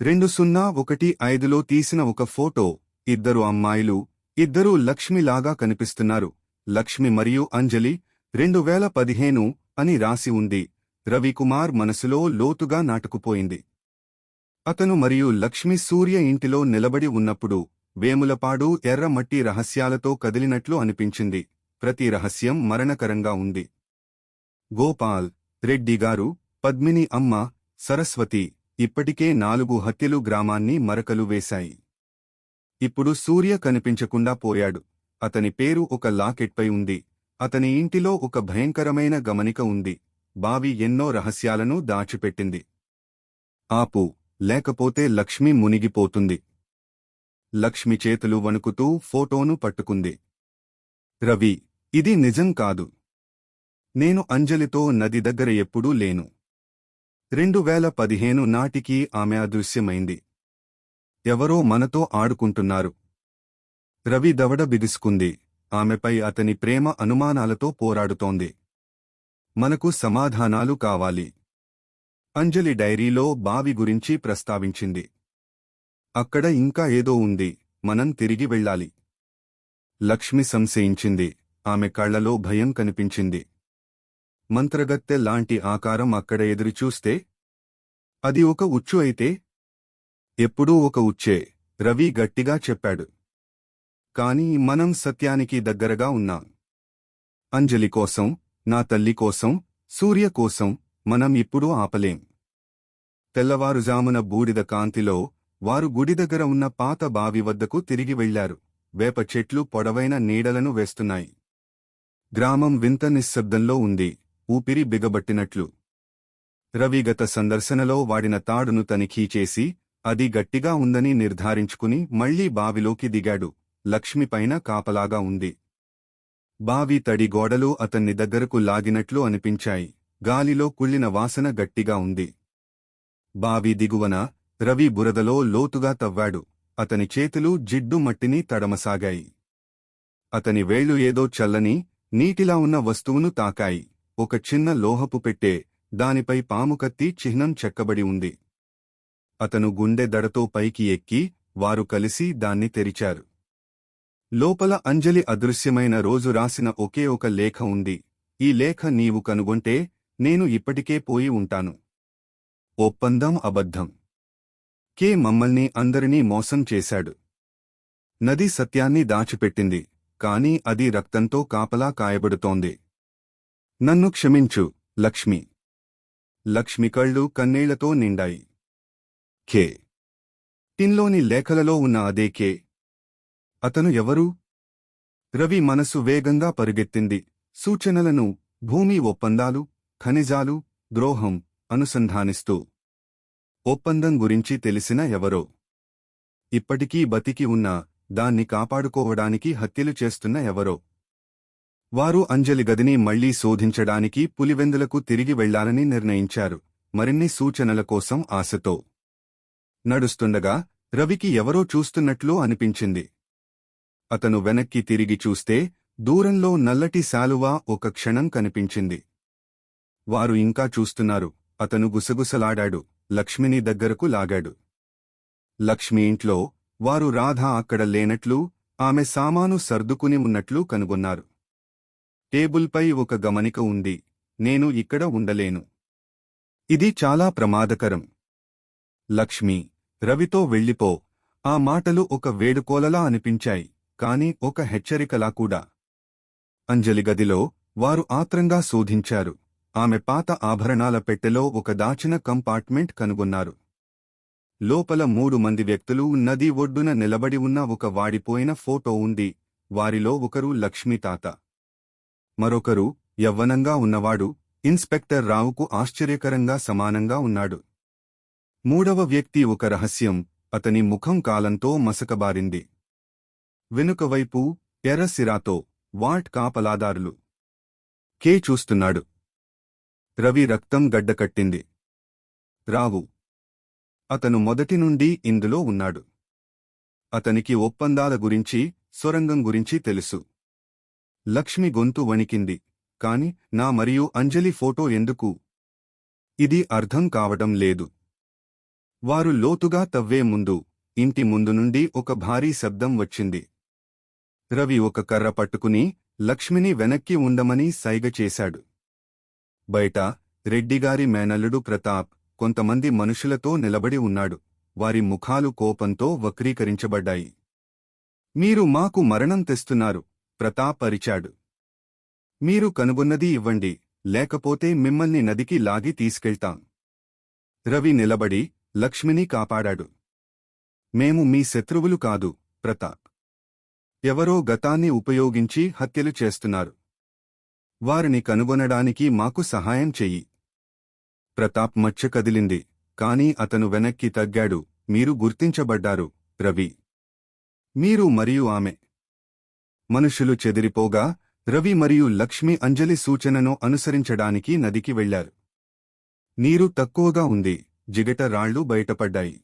రెండు సున్నా ఒకటి ఐదులో తీసిన ఒక ఫోటో ఇద్దరు అమ్మాయిలు ఇద్దరూ లక్ష్మిలాగా కనిపిస్తున్నారు. లక్ష్మి మరియు అంజలి రెండు వేల పదిహేను అని రాసి ఉంది. రవికుమార్ మనసులో లోతుగా నాటుకుపోయింది. అతను మరియు లక్ష్మి సూర్య ఇంటిలో నిలబడి ఉన్నప్పుడు వేములపాడు ఎర్రమట్టి రహస్యాలతో కదిలినట్లు అనిపించింది. ప్రతి రహస్యం మరణకరంగా ఉంది. గోపాల్ రెడ్డిగారు పద్మిని అమ్మ సరస్వతి ఇప్పటికే నాలుగు హత్యలు గ్రామాన్ని మరకలు వేశాయి. ఇప్పుడు సూర్య కనిపించకుండా పోయాడు. అతని పేరు ఒక లాకెట్పై ఉంది. అతని ఇంటిలో ఒక భయంకరమైన గమనిక ఉంది. బావి ఎన్నో రహస్యాలను దాచిపెట్టింది. ఆపు లేకపోతే లక్ష్మి మునిగిపోతుంది. లక్ష్మి చేతులు వణుకుతూ ఫోటోను పట్టుకుంది. రవి ఇది నిజం కాదు. నేను అంజలితో నది దగ్గర ఎప్పుడూ లేను. రెండు వేల పదిహేను నాటికి ఆమె అదృశ్యమైంది. ఎవరో మనతో ఆడుకుంటున్నారు. రవి దవడ బిగుసుకుంది. ఆమెపై అతని ప్రేమ అనుమానాలతో పోరాడుతోంది. మనకు సమాధానాలు కావాలి. అంజలి డైరీలో బావి గురించి ప్రస్తావించింది. అక్కడ ఇంకా ఏదో ఉంది. మనం తిరిగి వెళ్ళాలి. లక్ష్మి సంశయించింది. ఆమె కళ్ళలో భయం కనిపించింది. మంత్రగత్తె లాంటి ఆకారం అక్కడ ఎదురుచూస్తే అది ఒక ఉచ్చు అయితే ఎప్పుడూ ఒక ఉచ్చే రవి గట్టిగా చెప్పాడు. కాని మనం సత్యానికి దగ్గరగా ఉన్నాం. అంజలి కోసం నా తల్లి కోసం సూర్య కోసం మనం ఇప్పుడు ఆపలేం. తెల్లవారుజామున బూడిద కాంతిలో వారు గుడి దగ్గర ఉన్న పాత బావి వద్దకు తిరిగి వెళ్ళారు వేప చెట్లు పొడవైన నీడలను వేస్తున్నాయి. గ్రామం వింత నిశ్శబ్దంలో ఉంది. ఊపిరి బిగబట్టినట్లు. రవి గత సందర్శనలో వాడిన తాడును తనిఖీ చేసి అది గట్టిగా ఉందని నిర్ధారించుకుని మళ్ళీ బావిలోకి దిగాడు. లక్ష్మిపైన కాపలాగా ఉంది. బావి తడి గోడలు అతన్ని దగ్గరకు లాగినట్లు అనిపించాయి. గాలిలో కుళ్ళిన వాసన గట్టిగా ఉంది. బావి దిగువన రవి బురదలో లోతుగా తవ్వాడు. అతని చేతులు జిడ్డు మట్టిని తడమసాగాయి. అతని వేళ్ళు ఏదో చల్లని నీటిలా ఉన్న వస్తువును తాకాయి. ఒక చిన్న లోహపు పెట్టే దానిపై పాముకత్తి చిహ్నం చెక్కబడి ఉంది. అతను గుండె దడతో పైకి ఎక్కి వారు కలిసి దాన్ని తెరిచారు. లోపల అంజలి అదృశ్యమైన రోజు రాసిన ఒకే ఒక లేఖ ఉంది. ఈ లేఖ నీవు కనుగొంటే నేను ఇప్పటికే పోయి ఉంటాను. ఒప్పందం అబద్ధం. కే మమ్మల్ని అందరినీ మోసం చేశాడు. నది సత్యాన్ని దాచిపెట్టింది కాని అది రక్తంతో కాపలా కాయబడుతోంది. నన్ను క్షమించు లక్ష్మి. లక్ష్మి కళ్ళు కన్నేళ్ళతో నిండాయి. కే. టిన్లోని లేఖలలో ఉన్న అదే కే. అతను ఎవరు? రవి మనసు వేగంగా పరుగెత్తింది. సూచనలను భూమి ఒప్పందాలు ఖనిజాలు ద్రోహం అనుసంధానిస్తూ. ఒప్పందం గురించి తెలిసిన ఎవరో? ఇప్పటికీ బతికి ఉన్న దాన్ని కాపాడుకోవడానికి హత్యలు చేస్తున్న ఎవరో? వారు అంజలి గదిని మళ్ళీ శోధించడానికి పులివెందులకు తిరిగి వెళ్ళాలని నిర్ణయించారు. మరిన్ని సూచనల కోసం ఆశతో. నడుస్తుండగా రవికి ఎవరో చూస్తున్నట్లు అనిపించింది. అతను వెనక్కి తిరిగి చూస్తే దూరంలో నల్లటి శాలువా ఒక క్షణం కనిపించింది. వారు ఇంకా చూస్తున్నారు. అతను గుసగుసలాడాడు. లక్ష్మిని దగ్గరకు లాగాడు. లక్ష్మి ఇంట్లో వారు రాధ అక్కడ లేనట్లు ఆమె సామాను సర్దుకుని ఉన్నట్లు కనుగొన్నారు. టేబుల్పై ఒక గమనిక ఉంది. నేను ఇక్కడ ఉండలేను. ఇది చాలా ప్రమాదకరం. లక్ష్మి రవితో వెళ్ళిపో. ఆ మాటలు ఒక వేడుకోలలా అనిపించాయి కాని ఒక హెచ్చరికలా కూడా. అంజలి గదిలో వారు ఆత్రంగా శోధించారు. ఆమె పాత ఆభరణాల పెట్టెలో ఒక దాచిన కంపార్ట్మెంట్ కనుగొన్నారు. లోపల మూడు మంది వ్యక్తులు నది ఒడ్డున నిలబడి ఉన్న ఒక వాడిపోయిన ఫోటో ఉంది. వారిలో ఒకరు లక్ష్మీ తాత. మరొకరు యవ్వనంగా ఉన్నవాడు ఇన్స్పెక్టర్ రావుకు ఆశ్చర్యకరంగా సమానంగా ఉన్నాడు. మూడవ వ్యక్తి ఒక రహస్యం అతని ముఖం కాలంతో మసకబారింది. వెనుకవైపు ఎర్రసిరాతో వాట్ కాపలాదారులు. కే చూస్తున్నాడు. రవి రక్తం గడ్డకట్టింది. రావు. అతను మొదటి నుండి ఇందులో ఉన్నాడు. అతనికి ఒప్పందాల గురించి సొరంగం గురించి తెలుసు. లక్ష్మి గొంతు వణికింది. కాని నా మరియు అంజలి ఫోటో ఎందుకు? ఇది అర్థం కావటం లేదు. వారు లోతుగా తవ్వే ముందు ఇంటి ముందు నుండి ఒక భారీ శబ్దం వచ్చింది. రవి ఒక కర్ర పట్టుకుని లక్ష్మిని వెనక్కి ఉండమని సైగ చేశాడు. బయట రెడ్డిగారి మేనల్లుడు ప్రతాప్ కొంతమంది మనుషులతో నిలబడి ఉన్నాడు. వారి ముఖాలు కోపంతో వక్రీకరించబడ్డాయి. మీరు మాకు మరణం తెస్తున్నారు. ప్రతాపరిచాడు. మీరు కనుగొన్నది ఇవ్వండి లేకపోతే మిమ్మల్ని నదికి లాగి తీసుకెళ్తాం. రవి నిలబడి లక్ష్మిని కాపాడాడు. మేము మీ శత్రువులు కాదు ప్రతాప్. ఎవరో గతాన్ని ఉపయోగించి హత్యలు చేస్తున్నారు. వారిని కనుగొనడానికి మాకు సహాయం చెయ్యి. ప్రతాప్ మచ్చ కదిలింది కాని అతను వెనక్కి తగ్గాడు. మీరు గుర్తించబడ్డారు రవి. మీరు మరియు ఆమె. మనుషులు చెదిరిపోగా రవి మరియు లక్ష్మి అంజలి సూచనను అనుసరించడానికి నదికి వెళ్ళారు నీరు తక్కువగా ఉంది. జిగట రాళ్ళు బయటపడ్డాయి.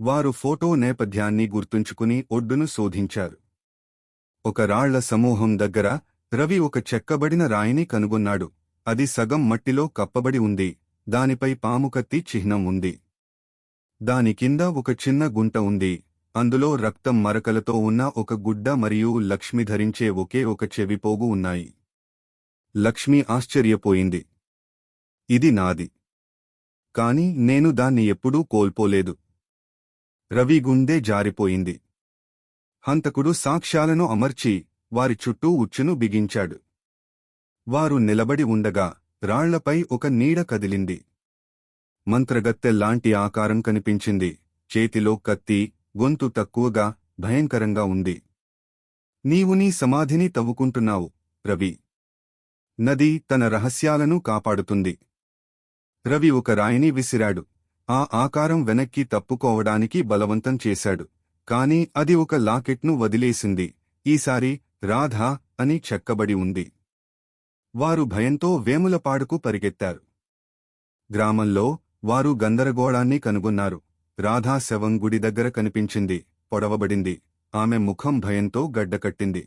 వారు ఫోటో నేపథ్యాన్ని గుర్తుంచుకుని ఒడ్డును శోధించారు. ఒక రాళ్ళ సమూహం దగ్గర రవి ఒక చెక్కబడిన రాయిని కనుగొన్నాడు. అది సగం మట్టిలో కప్పబడి ఉంది. దానిపై పాముకత్తి చిహ్నం ఉంది. దాని కింద ఒక చిన్న గుంట ఉంది. అందులో రక్తం మరకలతో ఉన్న ఒక గుడ్డ మరియు లక్ష్మి ధరించే ఒకే ఒక చెవిపోగు ఉన్నాయి. లక్ష్మి ఆశ్చర్యపోయింది. ఇది నాది. కాని నేను దాన్ని ఎప్పుడూ కోల్పోలేదు. రవి గుండె జారిపోయింది. హంతకుడు సాక్ష్యాలను అమర్చి వారి చుట్టూ ఉచ్చును బిగించాడు. వారు నిలబడి ఉండగా రాళ్ళపై ఒక నీడ కదిలింది. మంత్రగత్తెల్లాంటి ఆకారం కనిపించింది. చేతిలో కత్తి గొంతు తక్కువగా భయంకరంగా ఉంది. నీవు నీ సమాధిని తవ్వుకుంటున్నావు రవి. నది తన రహస్యాలను కాపాడుతుంది. రవి ఒక రాయిని విసిరాడు. ఆ ఆకారం వెనక్కి తప్పుకోవడానికి బలవంతం చేశాడు. కాని అది ఒక లాకెట్ను వదిలేసింది. ఈసారి రాధా అని చెక్కబడి ఉంది. వారు భయంతో వేములపాడుకు పరిగెత్తారు. గ్రామంలో వారు గందరగోళాన్ని కనుగొన్నారు. రాధా శవం గుడి దగ్గర కనిపించింది పొడవబడింది. ఆమె ముఖం భయంతో గడ్డకట్టింది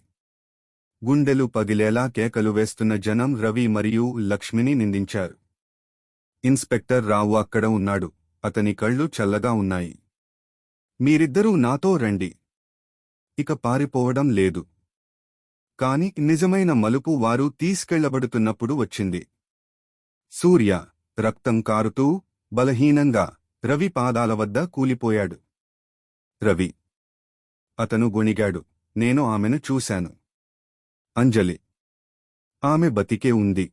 గుండెలు పగిలేలా కేకలు వేస్తున్న జనం రవి మరియు లక్ష్మిని నిందించారు. ఇన్స్పెక్టర్ రావు అక్కడ ఉన్నాడు. అతని కళ్ళు చల్లగా ఉన్నాయి. మీరిద్దరూ నాతో రండి. ఇక పారిపోవడం లేదు. కాని నిజమైన మలుపు వారు తీసుకెళ్ళబడుతున్నప్పుడు వచ్చింది. సూర్య రక్తం కారుతూ బలహీనంగా రవి పాదాల వద్ద కూలిపోయాడు. రవి. అతను గొణిగాడు. నేను ఆమెను చూశాను. అంజలి. ఆమె బతికే ఉంది.